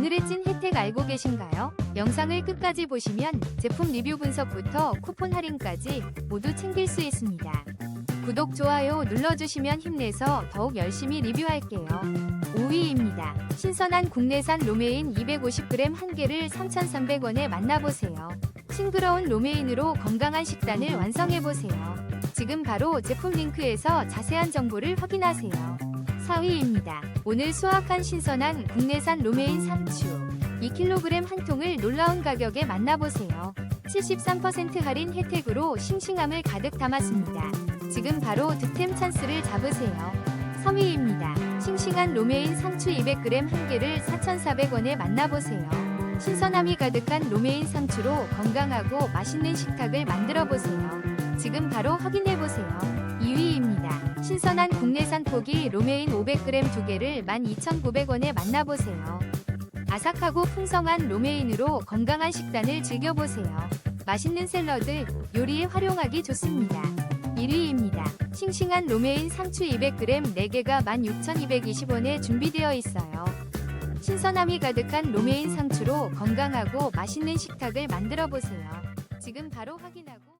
오늘의 찐 혜택 알고 계신가요? 영상을 끝까지 보시면 제품 리뷰 분석부터 쿠폰 할인까지 모두 챙길 수 있습니다. 구독, 좋아요 눌러주시면 힘내서 더욱 열심히 리뷰할게요. 5위입니다. 신선한 국내산 로메인 250g 한 개를 3,300원에 만나보세요. 싱그러운 로메인으로 건강한 식단을 완성해보세요. 지금 바로 제품 링크에서 자세한 정보를 확인하세요. 4위입니다. 오늘 수확한 신선한 국내산 로메인 상추 2kg 한 통을 놀라운 가격에 만나보세요. 73% 할인 혜택으로 싱싱함을 가득 담았습니다. 지금 바로 득템 찬스를 잡으세요. 3위입니다. 싱싱한 로메인 상추 200g 한 개를 4,400원에 만나보세요. 신선함이 가득한 로메인 상추로 건강하고 맛있는 식탁을 만들어 보세요. 지금 바로 확인해 보세요. 2위입니다. 신선한 국내산 포기 로메인 500g 두 개를 12,900원에 만나보세요. 아삭하고 풍성한 로메인으로 건강한 식단을 즐겨보세요. 맛있는 샐러드, 요리에 활용하기 좋습니다. 1위입니다. 싱싱한 로메인 상추 200g 4개가 16,220원에 준비되어 있어요. 신선함이 가득한 로메인 상추로 건강하고 맛있는 식탁을 만들어 보세요. 지금 바로 확인하고